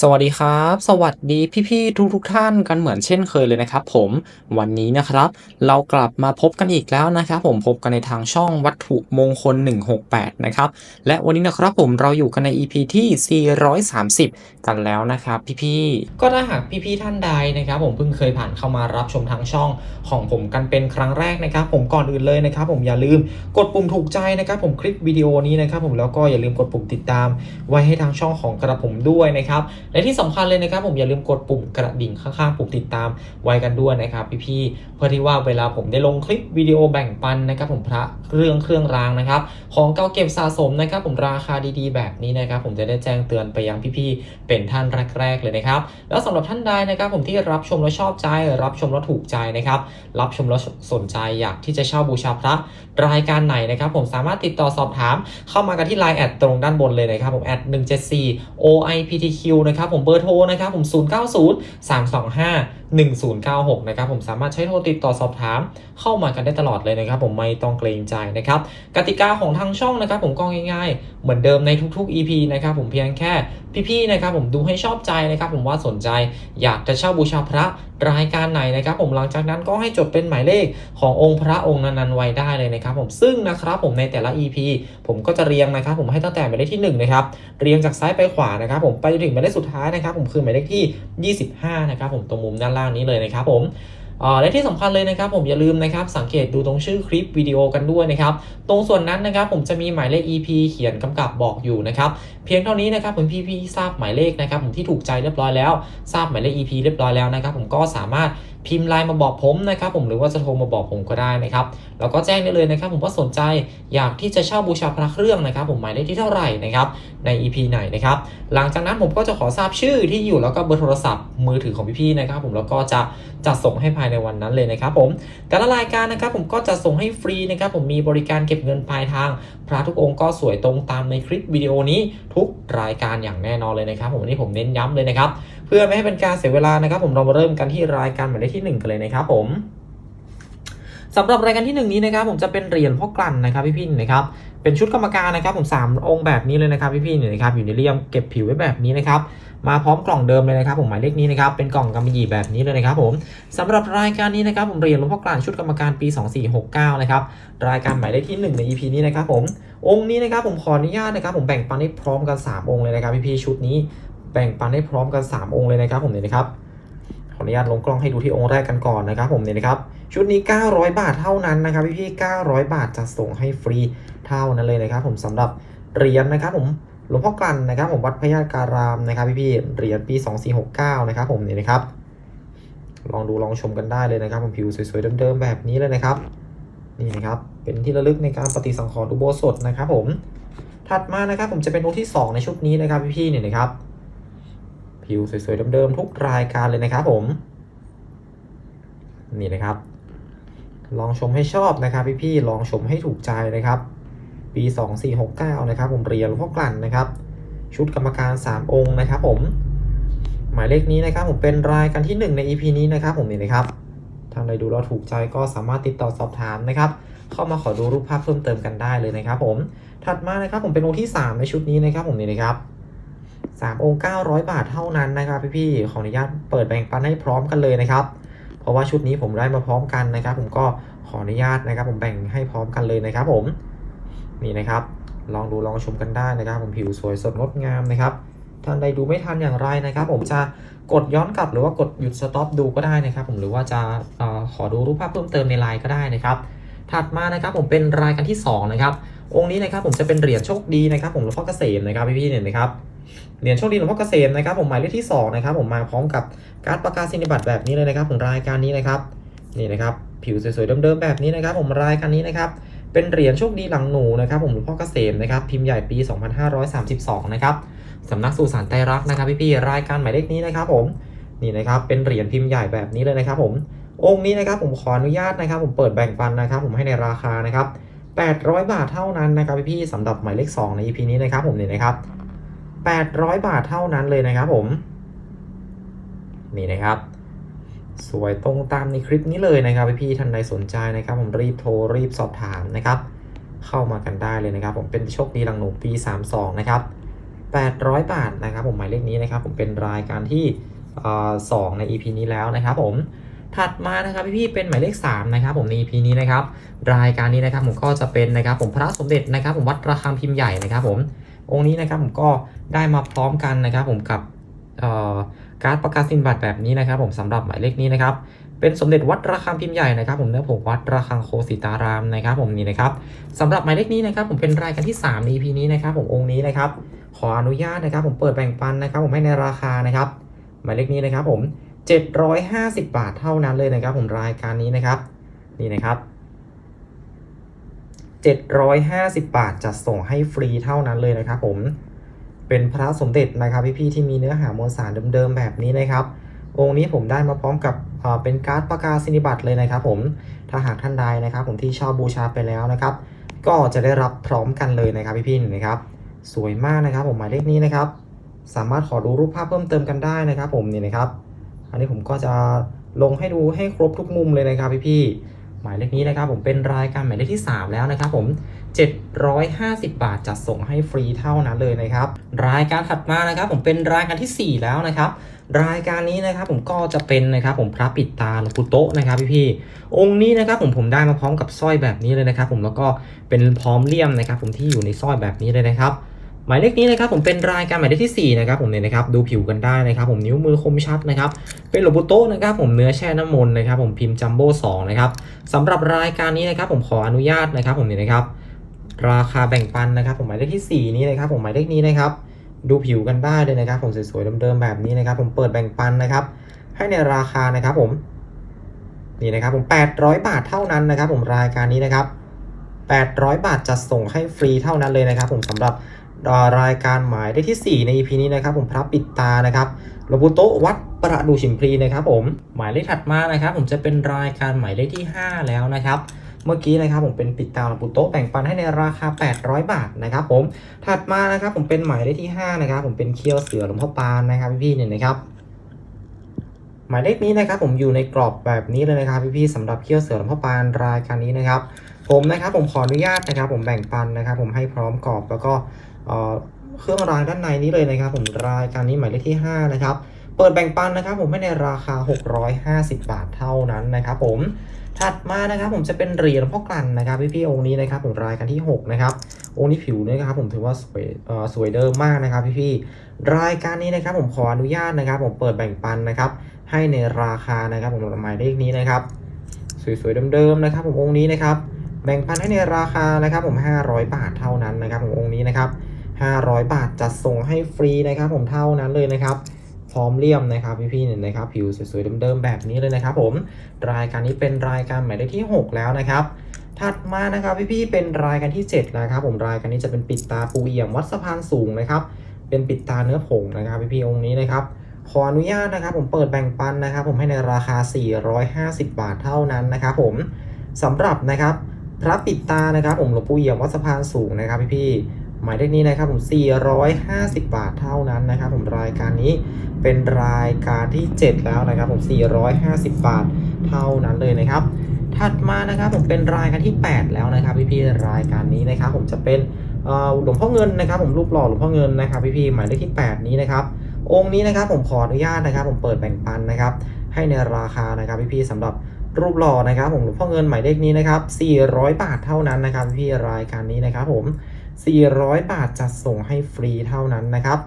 สวัสดีครับ สวัสดีพี่ๆทุกๆท่านกันเหมือนเช่นเคยเลยนะครับ ผมวันนี้นะครับ เรากลับมาพบกันอีกแล้วนะครับ ผมพบกันในทางช่องวัตถุมงคล 168 นะครับ และวันนี้นะครับผมเราอยู่กันใน EP ที่ 430 กันแล้วนะครับ พี่ๆก็ถ้าหากพี่ๆท่านใดนะครับ ผมเพิ่งเคยผ่านเข้ามารับชมทางช่องของผมกันเป็นครั้งแรกนะครับ ผมก่อนอื่นเลยนะครับ ผมอย่าลืมกดปุ่มถูกใจนะครับ ผมคลิปวิดีโอนี้นะครับ ผมแล้วก็อย่าลืมกดปุ่มติดตาม ไว้ให้ทางช่องของกระผมด้วยนะครับ และที่สำคัญเลยนะครับ ผมอย่าลืมกดปุ่มกระดิ่งข้างๆปุ่มติดตามไว้กันด้วยนะครับพี่ๆเพื่อที่ว่าเวลาผมได้ลงคลิปวิดีโอแบ่งปันนะครับ ผมพระเรื่องเครื่องรางนะครับ ของเก่าเก็บสะสมนะครับ ผมราคาดีๆ แบบนี้นะครับ ผมจะได้แจ้งเตือนไปยังพี่ๆเป็นท่านแรกๆเลยนะครับ แล้วสำหรับท่านใดนะครับ ผมที่รับชมแล้วชอบใจ รับชมแล้วถูกใจนะครับ รับชมแล้วสนใจอยากที่จะเช่าบูชาพระรายการไหนนะครับ ผมสามารถติดต่อสอบถาม เข้ามากันที่ Line แอดตรงด้านบนเลยนะครับ ผมแอด174 OIPTQ นะครับผมเบอร์โทรนะครับผม 090 325 1096 นะครับผมสามารถใช้โทรติดต่อสอบถามเข้ามากันได้ตลอดเลยนะครับผมไม่ต้องเกรงใจนะครับกติกาของทางช่องนะครับผมก็ง่ายๆ เหมือนเดิมในทุกๆ EP นะครับผมเพียงแค่พี่ๆนะครับผมดูให้ชอบใจนะครับผมว่าสนใจอยากจะเช่าบูชาพระรายการไหนนะครับผมหลังจากนั้นก็ให้จดเป็นหมายเลขขององค์พระองค์นั้นๆไว้ได้เลยนะครับผมซึ่งนะครับผมในแต่ละ EP ผมก็จะเรียงนะครับผมให้ตั้งแต่หมายเลขที่1นะครับเรียงจากซ้ายไปขวานะครับผมไปจนถึงหมายเลขสุดท้ายนะครับผมคือหมายเลขที่ 25นะครับผมตรงมุมด้านล่างนี้เลยนะครับผม และที่สำคัญเลยนะครับผมอย่าลืมนะครับสังเกตดูตรงชื่อคลิปวิดีโอกันด้วยนะครับตรงส่วนนั้นนะครับผมจะมีหมายเลข EP เขียนกำกับบอกอยู่นะครับเพียงเท่านี้นะครับผมพี่ๆทราบหมายเลขนะครับผมที่ถูกใจเรียบร้อยแล้ว ทราบหมายเลข EP เรียบร้อยแล้วนะครับผมก็สามารถ พิมพ์ไลน์มาบอกผมนะครับผมหรือว่าจะโทรมาบอกผมก็ได้นะครับแล้วก็แจ้งได้เลยนะครับ ผมว่าสนใจอยากที่จะเช่าบูชาพระเครื่องนะครับ ผมหมายเลขที่เท่าไหร่นะครับใน EP ไหนนะครับหลังจากนั้นผมก็จะขอทราบชื่อที่อยู่แล้วก็เบอร์โทรศัพท์มือถือของพี่ๆนะครับ ผมแล้วก็จะจัดส่งให้ภายในวันนั้นเลยนะครับ ผมแต่ละรายการนะครับ ผมก็จะส่งให้ฟรีนะครับ ผมมีบริการเก็บเงินปลายทาง พระทุกองค์ก็สวยตรงตามในคลิปวิดีโอนี้ทุกรายการอย่างแน่นอนเลยนะครับ ผมวันนี้ผมเน้นย้ำเลยนะครับ เพื่อไม่ให้เป็นการเสียเวลานะครับ ผมเรามาเริ่มกันที่รายการหมายเลขที่ 1 กันเลยนะครับผมสำหรับรายการที่ 1 นี้นะครับผมจะเป็นเหรียญพ่อกลั่นนะครับพี่ๆนะครับเป็นชุดกรรมการนะครับผมสามองค์แบบนี้เลยนะครับพี่ๆเนี่ยนะครับอยู่ในเรียมเก็บผิวไว้แบบนี้นะครับมาพร้อมกล่องเดิมเลยนะครับผมหมายเลขนี้นะครับเป็นกล่องกำมะหยี่แบบนี้เลยนะครับผมสำหรับรายการนี้นะครับผมเหรียญหลวงพ่อกลั่นชุดกรรมการปี 2469นะครับรายการหมายเลขที่ 1 ใน EP นี้นะครับผมองค์นี้นะครับผมขออนุญาตนะครับผมแบ่งปันให้พร้อมกัน 3 องค์เลยนะครับพี่ๆชุดนี้แบ่งปันให้พร้อมกัน 3 องค์เลยนะครับผมเนี่ยนะครับ ขออนุญาตลงกล้องให้ดูที่องค์แรกกันก่อนนะครับผมเนี่ยนะครับ ชุดนี้ 900 บาทเท่านั้นนะครับพี่พี่ๆ900 บาทจะส่งให้ฟรีเท่านั้นเลยนะครับ ผมสำหรับเหรียญนะครับผมหลวงพ่อกลั่นนะครับ ผมวัดพญาการามนะครับพี่พี่ๆเหรียญปี 2469 นะครับผมเนี่ยนะครับ ลองดูลองชมกันได้เลยนะครับ ผมผิวสวยๆเดิมๆแบบนี้เลยนะครับนี่นะครับเป็นที่ระลึกในการปฏิสังขรณ์อุโบสถนะครับ ผมถัดมานะครับผมจะเป็นองค์ที่ 2 ในชุดนี้นะครับพี่ๆเนี่ยนะครับ ผิวสวยๆเดิมๆทุกรายการเลยนะครับผมนี่นะครับ ลองชมให้ชอบนะครับพี่ๆลองชมให้ถูกใจนะครับ ปี 2469 นะครับ ผมเรียญหลวงพ่อกลั่นนะครับ ชุดกรรมการ 3 องค์นะครับ ผมหมายเลขนี้นะครับผมเป็นรายการที่ 1 ใน EP นี้นะครับผมนี่นะครับทานใดดูแล้วถูกใจก็สามารถติดต่อสอบถามนะครับ เข้ามาขอดูรูปภาพเพิ่มเติมกันได้เลยนะครับ ผมถัดมานะครับผมเป็นองค์ที่ 3 ในชุดนี้นะครับผมนี่นะครับ สามองค์ 900 บาทเท่านั้นนะครับพี่ๆขออนุญาตเปิดแบ่งปันให้พร้อมกันเลยนะครับ เพราะว่าชุดนี้ผมได้มาพร้อมกันนะครับ ผมก็ขออนุญาตนะครับ ผมแบ่งให้พร้อมกันเลยนะครับ ผมนี่นะครับ ลองดูลองชมกันได้นะครับ ผมผิวสวยสดงดงามนะครับท่านใดดูไม่ทันอย่างไรนะครับ ผมจะกดย้อนกลับหรือว่ากดหยุดสต็อปดูก็ได้นะครับ ผมหรือว่าจะออขอดูรูปภาพเพิ่มเติมในไลน์ก็ได้นะครับ ถัดมานะครับผมเป็นรายการที่สองนะครับองค์นี้นะครับผมจะเป็นเหรียญโชคดีนะครับ ผมหลวงพ่อเกษมนะครับพี่ๆเนี่ยนะครับ เหรียญโชคดีหลวงพ่อเกษมนะครับผมหมายเลขที่2นะครับผมมาพร้อมกับการ์ดประกาศนียบัตรแบบนี้เลยนะครับผมรายการนี้นะครับนี่นะครับผิวสวยๆเดิมๆแบบนี้นะครับผมรายการนี้นะครับเป็นเหรียญโชคดีหลังหนูนะครับผมหลวงพ่อเกษมนะครับพิมพ์ใหญ่ปี 2532 นะครับสำนักสู่สารไตรรักนะครับพี่ๆรายการหมายเลขนี้นะครับผมนี่นะครับเป็นเหรียญพิมพ์ใหญ่แบบนี้เลยนะครับผมองค์นี้นะครับผมขออนุญาตนะครับ ผมเปิดแบ่งปันนะครับ ผมให้ในราคานะครับ800 บาทเท่านั้นนะครับพี่ๆสำหรับหมายเลข2ใน EP นี้นะครับผมเนี่ยนะครับ 800 บาทเท่านั้นเลยนะครับผม นี่นะครับ สวยตรงตามในคลิปนี้เลยนะครับพี่ๆท่านใดสนใจนะครับ ผมรีบโทรรีบสอบถามนะครับ เข้ามากันได้เลยนะครับ ผมเป็นโชคดีหลังหนูปี 32 นะครับ 800 บาทนะครับ ผมหมายเลขนี้นะครับ ผมเป็นรายการที่สองใน EP นี้แล้วนะครับผมถัดมานะครับพี่ๆเป็นหมายเลข3นะครับผมใน EP นี้นะครับรายการนี้นะครับผมก็จะเป็นนะครับผมพระสมเด็จนะครับ ผมวัดระฆังพิมพ์ใหญ่นะครับผม องค์นี้นะครับผมก็ได้มาพร้อมกันนะครับผมกับการ์ดประกาศสินบัตรแบบนี้นะครับ ผมสำหรับหมายเลขนี้นะครับเป็นสมเด็จวัดระฆังพิมพ์ใหญ่นะครับ ผมเนื้อผงวัดระฆังโคสิตารามนะครับผมนี่นะครับสำหรับหมายเลขนี้นะครับผมเป็นรายการที่3ใน EP นี้นะครับผมองค์นี้นะครับขออนุญาตนะครับ ผมเปิดแบ่งปันนะครับ ผมให้ในราคานะครับหมายเลขนี้นะครับผม 750 บาทเท่านั้นเลยนะครับ ผมรายการนี้นะครับนี่นะครับ 750 บาทจะส่งให้ฟรีเท่านั้นเลยนะครับผม เป็นพระสมเด็จนะครับพี่ๆที่มีเนื้อหามวลสารเดิมๆแบบนี้นะครับ องค์นี้ผมได้มาพร้อมกับเป็นการ์ดประกาศนียบัตรเลยนะครับ ผม ถ้าหากท่านใดนะครับ ผมที่ชอบบูชาไปแล้วนะครับ ก็จะได้รับพร้อมกันเลยนะครับพี่ๆนี่นะครับ สวยมากนะครับผมหมายเลขนี้นะครับ สามารถขอดูรูปภาพเพิ่มเติมกันได้นะครับ ผมนี่นะครับ อันนี้ผมก็จะลงให้ดูให้ครบทุกมุมเลยนะครับพี่ๆ หมายเลขนี้นะครับผมเป็นรายการหมายเลขที่ 3 แล้วนะครับผม 750 บาทจัดส่งให้ฟรีเท่านั้นเลยนะครับ รายการถัดมานะครับผมเป็นรายการทีสี่4 แล้วนะครับ รายการนี้นะครับผมก็จะเป็นนะครับผมพระปิดตาหลวงปู่โตนะครับพี่ๆองค์นี้นะครับผมผมได้มาพร้อมกับสร้อยแบบนี้เลยนะครับ ผมแล้วก็เป็นพร้อมเลี่ยมนะครับ ผมที่อยู่ในสร้อยแบบนี้เลยนะครับ หมายเลขนี้นะครับผมเป็นรายการหมายเลขที่4นะครับผมเนี่ยนะครับดูผิวกันได้นะครับ ผมนิ้วมือคมชัดนะครับเป็นหลวงปู่โตนะครับผมเนื้อแช่น้ำมนต์นะครับผมพิมพ์จัมโบ้สองนะครับสำหรับรายการนี้นะครับผมขออนุญาตนะครับ ผมเนี่ยนะครับราคาแบ่งปันนะครับ ผมหมายเลขที่ 4 นี้นะครับ ผมหมายเลขนี้นะครับ ดูผิวกันได้เลยนะครับ ผมสวยๆเดิมๆแบบนี้นะครับ ผมเปิดแบ่งปันนะครับ ให้ในราคานะครับผมนี่นะครับผม 800 บาทเท่านั้นนะครับ ผมรายการนี้นะครับ 800 บาทจะส่งให้ฟรีเท่านั้นเลยนะครับ ผมสำหรับ รายการหมายเลขที่ 4 ใน EP นี้นะครับผมพระปิดตานะครับหลวงปู่โตะวัดประดูชิมพลีนะครับผมหมายเลขถัดมานะครับ ผมจะเป็นรายการหมายเลขที่ 5 แล้วนะครับเมื่อกี้นะครับผมเป็นปิดตาหลวงปู่โตะแบ่งปันให้ในราคา 800 บาทนะครับผมถัดมานะครับผมเป็นหมายเลขที่ 5 นะครับ ผมเป็นเคียวเสือหลวงพ่อปานนะครับพี่ๆเนี่ยนะครับ หมายเลขนี้นะครับ ผมอยู่ในกรอบแบบนี้เลยนะครับพี่ๆสำหรับเคี้ยวเสือหลวงพ่อปานรายการนี้นะครับ ผมนะครับผมขออนุญาตนะครับ ผมแบ่งปันนะครับ ผมให้พร้อมกรอบแล้วก็ เครื่องรางด้านในนี้เลยนะครับ ผมรายการนี้หมายเลขที่ 5 นะครับ เปิดแบ่งปันนะครับ ผมให้ในราคา 650 บาทเท่านั้นนะครับ ผมถัดมานะครับผมจะเป็นเหรียญพ่อกลั่นนะครับพี่พี่ๆองค์นี้นะครับผมรายการที่ 6 นะครับองค์นี้ผิวเนี่ยนะครับผมถือว่าสวยเอ่อสวยเดิมมากนะครับพี่พี่ๆรายการนี้นะครับผมขออนุญาตนะครับ ผมเปิดแบ่งปันนะครับ ให้ในราคานะครับ ผมหมายเลขนี้นะครับ สวยๆเดิมๆนะครับ ผมองค์นี้นะครับ แบ่งปันให้ในราคานะครับ ผม 500 บาทเท่านั้นนะครับ ผมองค์นี้นะครับ 500 บาทจัดส่งให้ฟรีนะครับผมเท่านั้นเลยนะครับพร้อมเลี่ยมนะครับพี่ๆเนี่ยนะครับผิวสวยๆเดิมๆแบบนี้เลยนะครับผมรายการนี้เป็นรายการหมายเลขที่ 6 แล้วนะครับถัดมานะครับพี่ๆเป็นรายการที่7แล้วครับ ผมรายการนี้จะเป็นปิดตาปูเอี่ยมวัดสะพานสูงนะครับ เป็นปิดตาเนื้อผงนะครับพี่ๆองค์นี้นะครับขออนุญาตนะครับ ผมเปิดแบ่งปันนะครับ ผมให้ในราคา 450 บาทเท่านั้นนะครับผมสำหรับนะครับพระปิดตานะครับ ผมหลวงปู่เอี่ยมวัดสะพานสูงนะครับพี่ๆ หมายเลขนี้นะครับผม 450 บาทเท่านั้นนะครับผมรายการนี้เป็นรายการที่ 7 แล้วนะครับผม 450 บาทเท่านั้นเลยนะครับ ถัดมานะครับผมเป็นรายการที่ 8 แล้วนะครับพี่ๆรายการนี้นะครับผมจะเป็นอ่อหลวงพ่อเงินนะครับ ผมรูปหล่อหลวงพ่อเงินนะครับพี่ๆหมายเลขที่ 8 นี้นะครับองค์นี้นะครับผมขออนุญาตนะครับ ผมเปิดแบ่งปันนะครับ ให้ในราคานะครับพี่ๆสำหรับรูปหล่อนะครับ ผมหลวงพ่อเงินหมายเลขนี้นะครับ400 บาทเท่านั้นนะครับ พี่ๆรายการนี้นะครับผม 400 บาทจัดส่งให้ฟรีเท่านั้นนะครับ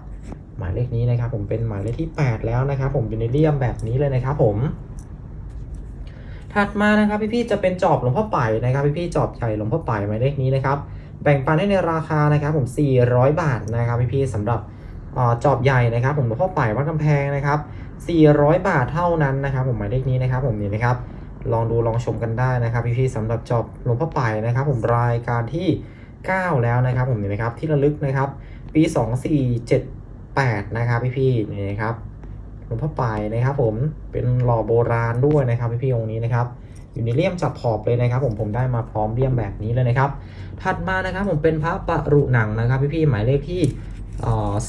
หมายเลขนี้นะครับ ผมเป็นหมายเลขที่ 8 แล้วนะครับ ผมอยู่ในเลี่ยมแบบนี้เลยนะครับ ผมถัดมานะครับพี่ๆจะเป็นจอบหลวงพ่อไป่นะครับพี่ๆจอบใหญ่หลวงพ่อไป่หมายเลขนี้นะครับแบ่งปันให้ในราคานะครับ ผม 400 บาทนะครับพี่ๆสำหรับอจอบใหญ่นะครับ ผมหลวงพ่อป่ายวัดกำแพงนะครับ 400 บาทเท่านั้นนะครับ ผมหมายเลขนี้นะครับ ผมนี่นะครับ ลองดูลองชมกันได้นะครับ พี่ๆสำหรับจอบหลวงพ่อป่ายนะครับ ผมรายการที่ 9 แล้วนะครับผมนี่นะครับที่ระลึกนะครับปี 2478 นะครับพี่ๆนี่นะครับหลวงพ่อป่ายนะครับผมเป็นหล่อโบราณด้วยนะครับพี่ๆองค์นี้นะครับอยู่ในเลี่ยมจับขอบเลยนะครับ ผมผมได้มาพร้อมเลี่ยมแบบนี้เลยนะครับ ถัดมานะครับผมเป็นพระปะรุหนังนะครับ พี่ๆหมายเลขที่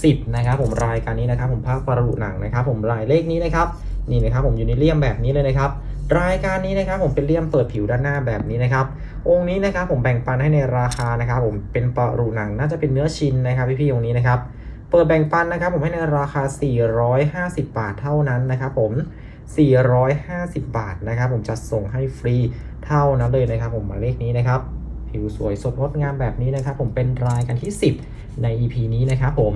สิบนะครับผมรายการนี้นะครับ ผมภาคปรุหนังนะครับ ผมรายเลขนี้นะครับนี่นะครับผมอยู่ในเลี่ยมแบบนี้เลยนะครับ รายการนี้นะครับผมเป็นเลี่ยมเปิดผิวด้านหน้าแบบนี้นะครับ องค์นี้นะครับผมแบ่งปันให้ในราคานะครับ ผมเป็นปรุหนังน่าจะเป็นเนื้อชิ้นนะครับพี่ๆองค์นี้นะครับเปิดแบ่งปันนะครับ ผมให้ในราคา 450 บาทเท่านั้นนะครับ ผม 450 บาทนะครับ ผมจะส่งให้ฟรีเท่านั้นเลยนะครับ ผมหมายเลขนี้นะครับผิวสวยสดงดงามแบบนี้นะครับ ผมเป็นรายกันที่ 10 ใน EP นี้นะครับผม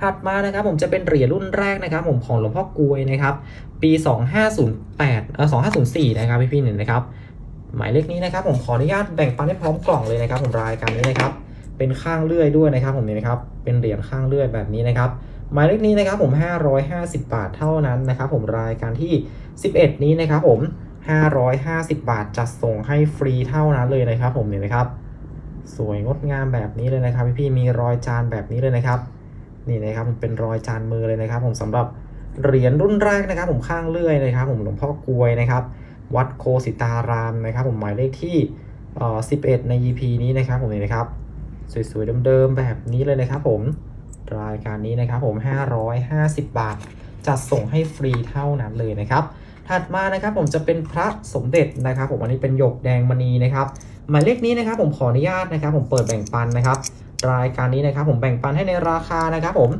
ถัดมานะครับผมจะเป็นเหรียญรุ่นแรกนะครับผมของหลวงพ่อกลวยนะครับ ปี 2508เอ่อ2504 นะครับพี่พี่ๆหนึ่งนะครับหมายเลขนี้นะครับ ผมขออนุญาตแบ่งปันให้พร้อมกล่องเลยนะครับ ผมรายการนี้นะครับเป็นข้างเลื่อยด้วยนะครับ ผมนี่นะครับเป็นเหรียญข้างเลื่อยแบบนี้นะครับหมายเลขนี้นะครับผม 550 บาทเท่านั้นนะครับ ผมรายการที่ 11 นี้นะครับผม 550 บาทจัดส่งให้ฟรีเท่านั้นเลยนะครับ ผมเนี่ยนะครับ สวยงดงามแบบนี้เลยนะครับ พี่ๆมีรอยจานแบบนี้เลยนะครับ นี่นะครับผมเป็นรอยจานมือเลยนะครับ ผมสำหรับเหรียญรุ่นแรกนะครับ ผมข้างเลื่อยนะครับ ผมหลวงพ่อกวยนะครับ วัดโคสิตารามนะครับ ผมหมายเลขที่เอ่อ11 ใน EP นี้นะครับ ผมนี่นะครับ สวยๆเดิมๆแบบนี้เลยนะครับ ผมรายการนี้นะครับ ผม550 บาท จัดส่งให้ฟรีเท่านั้นเลยนะครับ ถัดมานะครับ ผมจะเป็นพระสมเด็จนะครับ ผมอันนี้เป็นหยกแดงมณีนะครับ หมายเลขนี้นะครับ ผมขออนุญาตนะครับ ผมเปิดแบ่งปันนะครับ รายการนี้นะครับผมแบ่งปันให้ในราคานะครับผม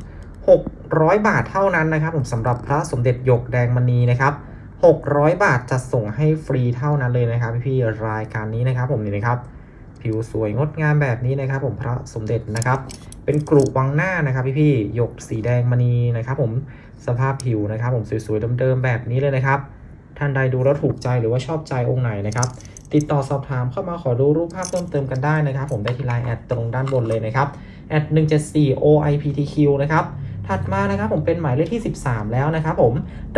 600 บาทเท่านั้นนะครับผมสำหรับพระสมเด็จหยกแดงมณีนะครับ 600 บาทจะส่งให้ฟรีเท่านั้นเลยนะครับพี่ๆรายการนี้นะครับผมนี่นะครับ ผิวสวยงดงามแบบนี้นะครับผมพระสมเด็จนะครับ เป็นกรุวังหน้านะครับพี่ๆหยกสีแดงมณีนะครับ ผมสภาพผิวนะครับ ผมสวยๆเดิมๆแบบนี้เลยนะครับ ท่านใดดูแล้วถูกใจหรือว่าชอบใจองค์ไหนนะครับ ติดต่อสอบถามเข้ามาขอดูรูปภาพเพิ่มเติมกันได้นะครับ ผมได้ที่ไลน์แอดตรงด้านบนเลยนะครับแอด174 OIPTQ นะครับถัดมานะครับผมเป็นหมายเลขที่ 13 แล้วนะครับผม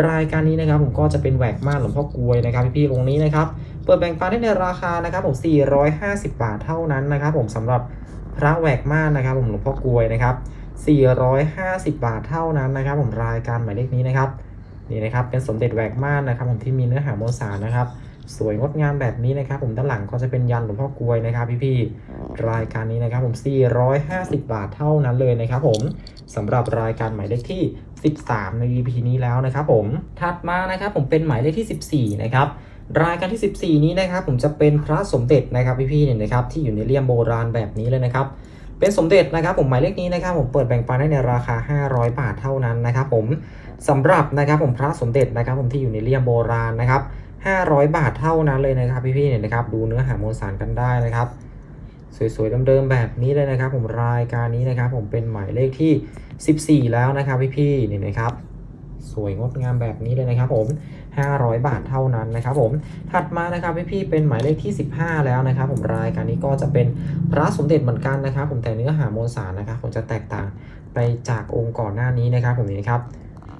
รายการนี้นะครับผมก็จะเป็นแหวกมาหลวงพ่อกลวยนะครับพี่ๆองนี้นะครับเปิดแบ่งปันได้ในราคานะครับผม 450 บาทเท่านั้นนะครับผมสำหรับพระแหวกมานนะครับผมหลวงพ่อกลวยนะครับ 450 บาทเท่านั้นนะครับ ผมรายการหมายเลขนี้นะครับนี่นะครับเป็นสมเด็จแหวกม่านนะครับ ผมที่มีเนื้อหามวลสารนะครับ สวยงดงามแบบนี้นะครับ ผมด้านหลังก็จะเป็นยันหลวงพ่อกลวยนะครับ พี่ๆรายการนี้นะครับ ผม 450 บาทเท่านั้นเลยนะครับ ผมสำหรับรายการหมายเลขที่ 13 ใน EP นี้แล้วนะครับ ผมถัดมานะครับ ผมเป็นหมายเลขที่ 14 นะครับรายการที่ 14 นี้นะครับ ผมจะเป็นพระสมเด็จนะครับพี่ๆเนี่ยนะครับที่อยู่ในเลี่ยมโบราณแบบนี้เลยนะครับเป็นสมเด็จนะครับผมหมายเลขนี้นะครับ ผมเปิดแบ่งปันได้ในราคา 500 บาทเท่านั้นนะครับ ผมสำหรับนะครับผมพระสมเด็จนะครับ ผมที่อยู่ในเลี่ยมโบราณนะครับ 500 บาทเท่านั้นเลยนะครับพี่ๆเนี่ยนะครับดูเนื้อหามวลสารกันได้นะครับ สวยๆเดิมๆแบบนี้เลยนะครับ ผมรายการนี้นะครับ ผมเป็นหมายเลขที่ 14 แล้วนะครับพี่ๆเนี่ยนะครับสวยงดงามแบบนี้เลยนะครับผม 500 บาทเท่านั้นนะครับผม ถัดมานะครับพี่ๆเป็นหมายเลขที่ 15 แล้วนะครับ ผมรายการนี้ก็จะเป็นพระสมเด็จเหมือนกันนะครับ ผมแต่เนื้อหามวลสารนะครับ ผมจะแตกต่างไปจากองค์ก่อนหน้านี้นะครับ ผมนี่นะครับ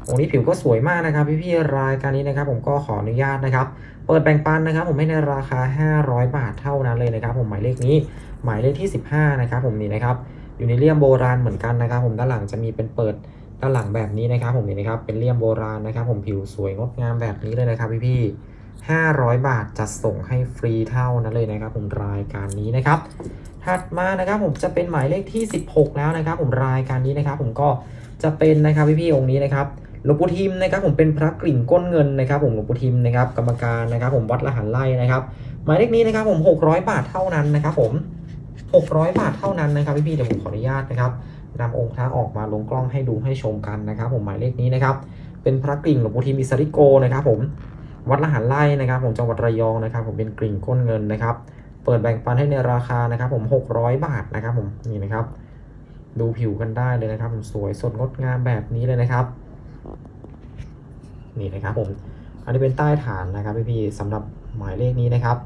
องค์นี้ผิวก็สวยมากนะครับพี่ๆรายการนี้นะครับ ผมก็ขออนุญาตนะครับ เปิดแบ่งปันนะครับ ผมให้ในราคา 500 บาทเท่านั้นเลยนะครับ ผมหมายเลขนี้หมายเลขที่ 15 นะครับ ผมนี่นะครับอยู่ในเลี่ยมโบราณเหมือนกันนะครับ ผมด้านหลังจะมีเป็นเปิดด้านหลังแบบนี้นะครับ ผมนี่นะครับเป็นเลี่ยมโบราณนะครับ ผมผิวสวยงดงามแบบนี้เลยนะครับ พี่ๆ500 บาทจัดส่งให้ฟรีเท่านั้นเลยนะครับ ผมรายการนี้นะครับถัดมานะครับผมจะเป็นหมายเลขที่ 16 แล้วนะครับ ผมรายการนี้นะครับ ผมก็จะเป็นนะครับพี่ๆองค์นี้นะครับ หลวงปู่ทิมนะครับผมเป็นพระกลิ่งก้นเงินนะครับผมหลวงปู่ทิมนะครับกรรมการนะครับผมวัดละหันไล่นะครับหมายเลขนี้นะครับผม600 บาทเท่านั้นนะครับผม600 บาทเท่านั้นนะครับพี่ๆเดี๋ยวผมขออนุญาตนะครับนำองค์พระออกมาลงกล้องให้ดูให้ชมกันนะครับ ผมหมายเลขนี้นะครับเป็นพระกลิ่งหลวงปู่ทิมอิสริโกนะครับผมวัดละหันไล่นะครับ ผมจังหวัดระยองนะครับ ผมเป็นกลิ่งก้นเงินนะครับ เปิดแบ่งปันให้ในราคานะครับ ผม 600 บาทนะครับ ผมนี่นะครับ ดูผิวกันได้เลยนะครับ ผมสวยสดงดงามแบบนี้เลยนะครับ นี่นะครับผมอันนี้เป็นใต้ฐานนะครับพี่ๆสำหรับหมายเลขนี้นะครับ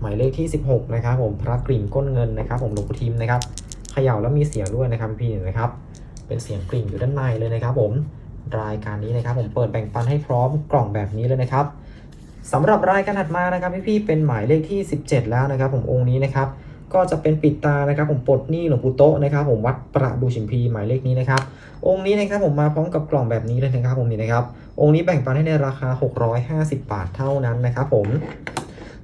หมายเลขที่ 16 นะครับ ผมพระกริ่งก้นเงินนะครับ ผมหลวงปู่ทิมนะครับเขย่าแล้วมีเสียงด้วยนะครับพี่ๆนะครับ เป็นเสียงกริ่งอยู่ด้านในเลยนะครับ ผมรายการนี้นะครับ ผมเปิดแบ่งปันให้พร้อมกล่องแบบนี้เลยนะครับสำหรับรายการถัดมานะครับพี่ๆเป็นหมายเลขที่ 17 แล้วนะครับ ผมองค์นี้นะครับ ก็จะเป็นปิดตานะครับ ผมปลดหนี้หลวงปู่โตนะครับ ผมวัดประดูชิมพีหมายเลขนี้นะครับ องค์นี้นะครับผมมาพร้อมกับกล่องแบบนี้เลยนะครับผมนี่นะครับ องค์นี้แบ่งปันให้ในราคา 650 บาทเท่านั้นนะครับผม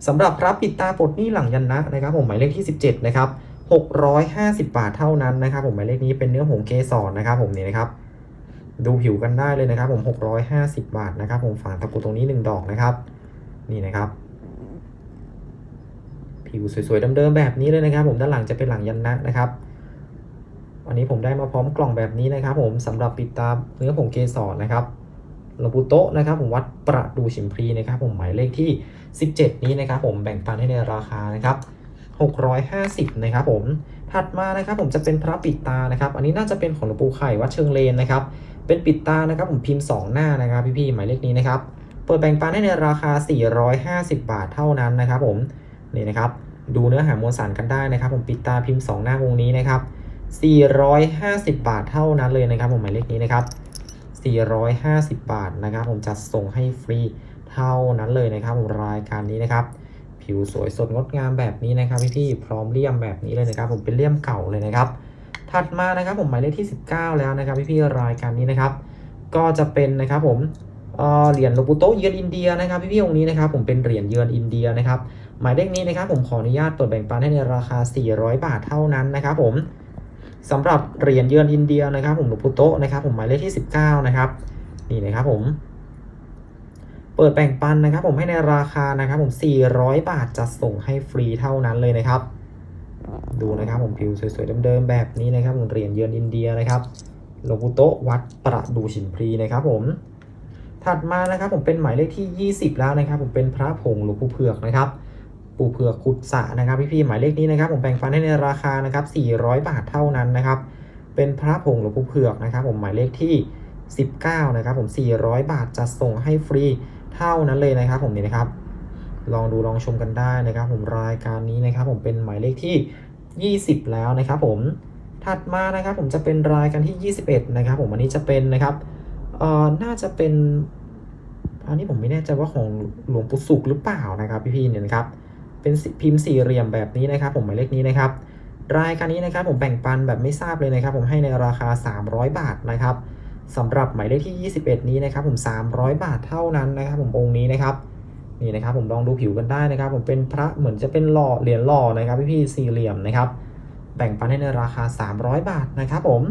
สำหรับพระปิดตาปลดหนี้หลังยันนะนะครับผมหมายเลขที่ 17 นะครับ 650 บาทเท่านั้นนะครับผมหมายเลขนี้เป็นเนื้อหงส์เกสรนะครับผมนี่นะครับ ดูผิวกันได้เลยนะครับ ผม 650 บาทนะครับ ผมฝานตะกุตรงนี้ 1 ดอกนะครับ นี่นะครับ ผิวสวยๆเดิมๆแบบนี้เลยนะครับ ผมด้านหลังจะเป็นหลังยันนะนะครับ อันนี้ผมได้มาพร้อมกล่องแบบนี้นะครับ ผมสำหรับปิดตาเนื้อผงเกสรนะครับหลวงปู่โตะนะครับ ผมวัดประดูฉิมพรีนะครับ ผมหมายเลขที่ 17 นี้นะครับ ผมแบ่งปันให้ในราคานะครับ650 นะครับผม ถัดมานะครับผมจะเป็นพระปิดตานะครับ อันนี้น่าจะเป็นของหลวงปู่ไข่วัดเชิงเลนนะครับ เป็นปิดตานะครับผมพิมพ์ 2 หน้านะครับพี่ๆหมายเลขนี้นะครับ เปิดแบ่งปันให้ในราคา 450 บาทเท่านั้นนะครับผม นี่นะครับ ดูเนื้อหามวลสารกันได้นะครับ ผมปิดตาพิมพ์ 2 หน้าวงนี้นะครับ 450 บาทเท่านั้นเลยนะครับ ผมหมายเลขนี้นะครับ 450 บาทนะครับ ผมจัดส่งให้ฟรีเท่านั้นเลยนะครับผมรายการนี้นะครับ ผิวสวยสดงดงามแบบนี้นะครับพี่ๆพร้อมเลี่ยมแบบนี้เลยนะครับ ผมเป็นเลี่ยมเก่าเลยนะครับ ถัดมานะครับผมหมายเลขที่ 19 แล้วนะครับพี่ๆรายการนี้นะครับ ก็จะเป็นนะครับผมเหรียญโลปุโตเยือนอินเดียนะครับพี่ๆองค์นี้นะครับ ผมเป็นเหรียญเยือนอินเดียนะครับหมายเลขนี้นะครับ ผมขออนุญาตเปิดแบ่งปันให้ในราคา 400 บาทเท่านั้นนะครับผม สำหรับเหรียญเยือนอินเดียนะครับ ผมโลปุโตนะครับ ผมหมายเลขที่ 19 นะครับ นี่นะครับผม เปิดแบ่งปันนะครับ ผมให้ในราคานะครับ ผม 400 บาทจัดส่งให้ฟรีเท่านั้นเลยนะครับ ดูนะครับผมผิวสวยๆเดิมๆแบบนี้นะครับ ผมเหรียญเยือนอินเดียนะครับหลวงปู่โตวัดประดูฉิมพรีนะครับผมถัดมานะครับผมเป็นหมายเลขที่ 20 แล้วนะครับ ผมเป็นพระผงหลวงปู่เผือกนะครับ ปูเผือกขุดสะนะครับพี่ๆหมายเลขนี้นะครับผมแบ่งปันให้ในราคานะครับ400 บาทเท่านั้นนะครับเป็นพระผงหลวงปู่เผือกนะครับ ผมหมายเลขที่ 19 นะครับ ผม 400 บาทจะส่งให้ฟรีเท่านั้นเลยนะครับ ผมนี่นะครับ ลองดูลองชมกันได้นะครับ ผมรายการนี้นะครับ ผมเป็นหมายเลขที่ 20 แล้วนะครับ ผมถัดมานะครับ ผมจะเป็นรายการที่ 21 นะครับ ผมอันนี้จะเป็นนะครับเอ่อน่าจะเป็นอันนี้ผมไม่แน่ใจว่าของหลวงปู่สุขหรือเปล่านะครับ พี่ๆเนี่ยนะครับ เป็นพิมพ์สี่เหลี่ยมแบบนี้นะครับ ผมหมายเลขนี้นะครับ รายการนี้นะครับผมแบ่งปันแบบไม่ทราบเลยนะครับ ผมให้ในราคา 300 บาทนะครับสำหรับหมายเลขที่ 21 นี้นะครับ ผม 300 บาทเท่านั้นนะครับ ผมองค์นี้นะครับนี่นะครับผมลองดูผิวกันได้นะครับ ผมเป็นพระเหมือนจะเป็นหล่อเหรียญหล่อนะครับพี่ๆสี่เหลี่ยมนะครับ แบ่งปันให้ในราคา 300 บาทนะครับผม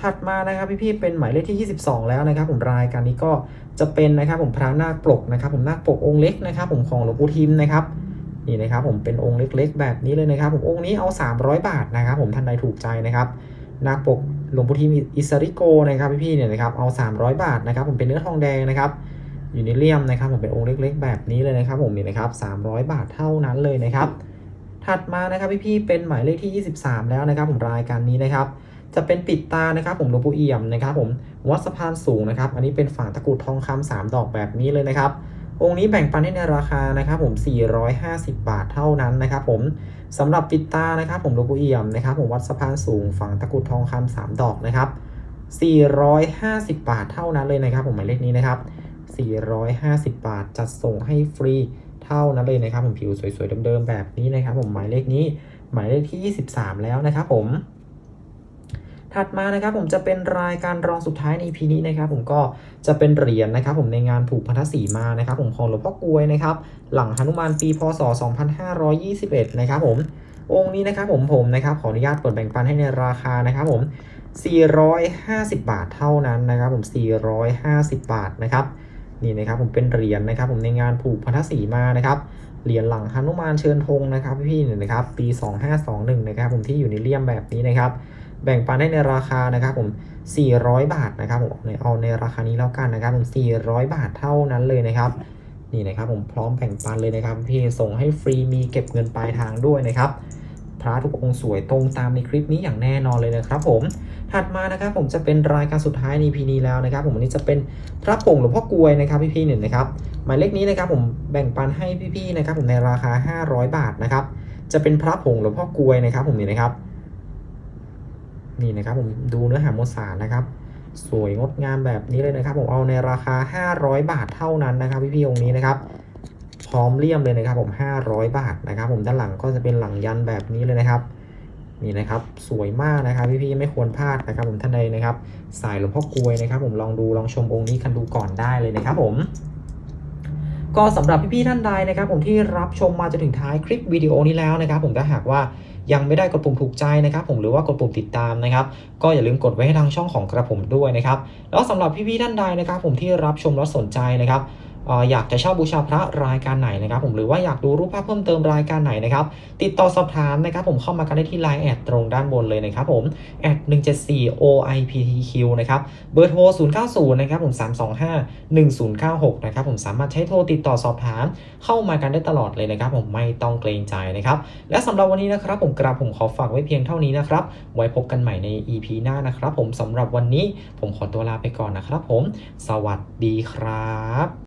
ถัดมานะครับพี่ๆเป็นหมายเลขที่ 22 แล้วนะครับ ผมรายการนี้ก็จะเป็นนะครับ ผมพระนาคปลกนะครับ ผมนาคปลกองค์เล็กนะครับ ผมของหลวงปู่ทิมนะครับ นี่นะครับผมเป็นองค์เล็ก ๆ แบบนี้เลยนะครับ ผมองค์นี้เอา 300 บาทนะครับ ผมท่านใดถูกใจนะครับนาปกหลวงปู่ทิมอิสริโกนะครับพี่ๆเนี่ยนะครับเอา 300 บาทนะครับ ผมเป็นเนื้อทองแดงนะครับอยู่ในเลี่ยมนะครับ ผมเป็นองค์เล็ก ๆ แบบนี้เลยนะครับ ผมนี่นะครับ 300 บาทเท่านั้นเลยนะครับ ถัดมานะครับพี่ๆเป็นหมายเลขที่ 23 แล้วนะครับ ผมรายการนี้นะครับ จะเป็นปิดตานะครับ ผมหลวงปู่เอี่ยมนะครับ ผมวัดสะพานสูงนะครับ อันนี้เป็นฝั่งตะกรุดทองคำสามดอกแบบนี้เลยนะครับ องค์นี้แบ่งปันให้ในราคานะครับผม 450 บาทเท่านั้นนะครับผมสำหรับปิดตานะครับผมหลวงปู่เอี่ยมนะครับผมวัดสะพานสูงฝั่งตะกุดทองคำสามดอกนะครับ 450 บาทเท่านั้นเลยนะครับ ผมหมายเลขนี้นะครับ 450 บาทจัดส่งให้ฟรีเท่านั้นเลยนะครับ ผมผิวสวยๆเดิมๆแบบนี้นะครับ ผมหมายเลขนี้หมายเลขที่ 23 แล้วนะครับผม ถัดมานะครับผมจะเป็นรายการรองสุดท้ายใน EP นี้นะครับผมก็จะเป็นเหรียญนะครับผมในงานผูกพันธสีมานะครับผมของหลวงพ่อกลวยนะครับหลังหนุมานปีพศ 2521 นะครับผมองค์นี้นะครับผมผมนะครับขออนุญาตเปิดแบ่งปันให้ในราคานะครับผม 450 บาทเท่านั้นนะครับผม 450 บาทนะครับนี่นะครับผมเป็นเหรียญนะครับผมในงานผูกพันธสีมานะครับเหรียญหลังหนุมานเชิญธงนะครับพี่ๆเนี่ยนะครับปี 2521 นะครับผมที่อยู่ในเลี่ยมแบบนี้นะครับ แบ่งปันให้ในราคานะครับผม 400 บาทนะครับผมเอาในราคานี้แล้วกันนะครับผม 400 บาทเท่านั้นเลยนะครับ นี่นะครับผมพร้อมแบ่งปันเลยนะครับพี่ส่งให้ฟรีมีเก็บเงินปลายทางด้วยนะครับพระทุกองค์สวยตรงตามในคลิปนี้อย่างแน่นอนเลยนะครับผม ถัดมานะครับผมจะเป็นรายการสุดท้ายในพีนี้แล้วนะครับ ผมวันนี้จะเป็นพระผงหลวงพ่อกลวยนะครับพี่ๆหนึ่งนะครับหมายเลขนี้นะครับผมแบ่งปันให้พี่ๆนะครับผมในราคา 500 บาทนะครับ จะเป็นพระผงหลวงพ่อกลวยนะครับผมนี่นะครับ นี่นะครับผมดูเนื้อหามวลสารนะครับ สวยงดงามแบบนี้เลยนะครับผมเอาในราคา 500 บาทเท่านั้นนะครับพี่ๆองค์นี้นะครับ พร้อมเลี่ยมเลยนะครับผม 500 บาทนะครับ ผมด้านหลังก็จะเป็นหลังยันแบบนี้เลยนะครับนี่นะครับสวยมากนะครับพี่ๆไม่ควรพลาดนะครับ ผมท่านใดนะครับ สายหลวงพ่อกลวยนะครับ ผมลองดูลองชมองค์นี้กันดูก่อนได้เลยนะครับ ผม ก็สำหรับพี่ๆท่านใดนะครับ ผมที่รับชมมาจนถึงท้ายคลิปวิดีโอนี้แล้วนะครับ ผมถ้าหากว่า ยังไม่ได้กดปุ่มถูกใจนะครับผมหรือว่ากดปุ่มติดตามนะครับ ก็อย่าลืมกดไว้ให้ทางช่องของกระผมด้วยนะครับแล้วสำหรับพี่ๆท่านใดนะครับ ผมที่รับชมและสนใจนะครับ อยากจะเช่าบูชาพระรายการไหนนะครับ ผมหรือว่าอยากดูรูปภาพเพิ่มเติมรายการไหนนะครับติดต่อสอบถามนะครับ ผมเข้ามากันได้ที่ Line แอดตรงด้านบนเลยนะครับผมแอด174 OIPTQ นะครับเบอร์โทร 090 นะครับผม 325 1096 นะครับผมสามารถใช้โทรติดต่อสอบถาม เข้ามากันได้ตลอดเลยนะครับ ผมไม่ต้องเกรงใจนะครับและสำหรับวันนี้นะครับ ผมกราบผมขอฝากไว้เพียงเท่านี้นะครับไว้พบกันใหม่ใน EP หน้านะครับ ผมสำหรับวันนี้ผมขอตัวลาไปก่อนนะครับ ผม สวัสดีครับ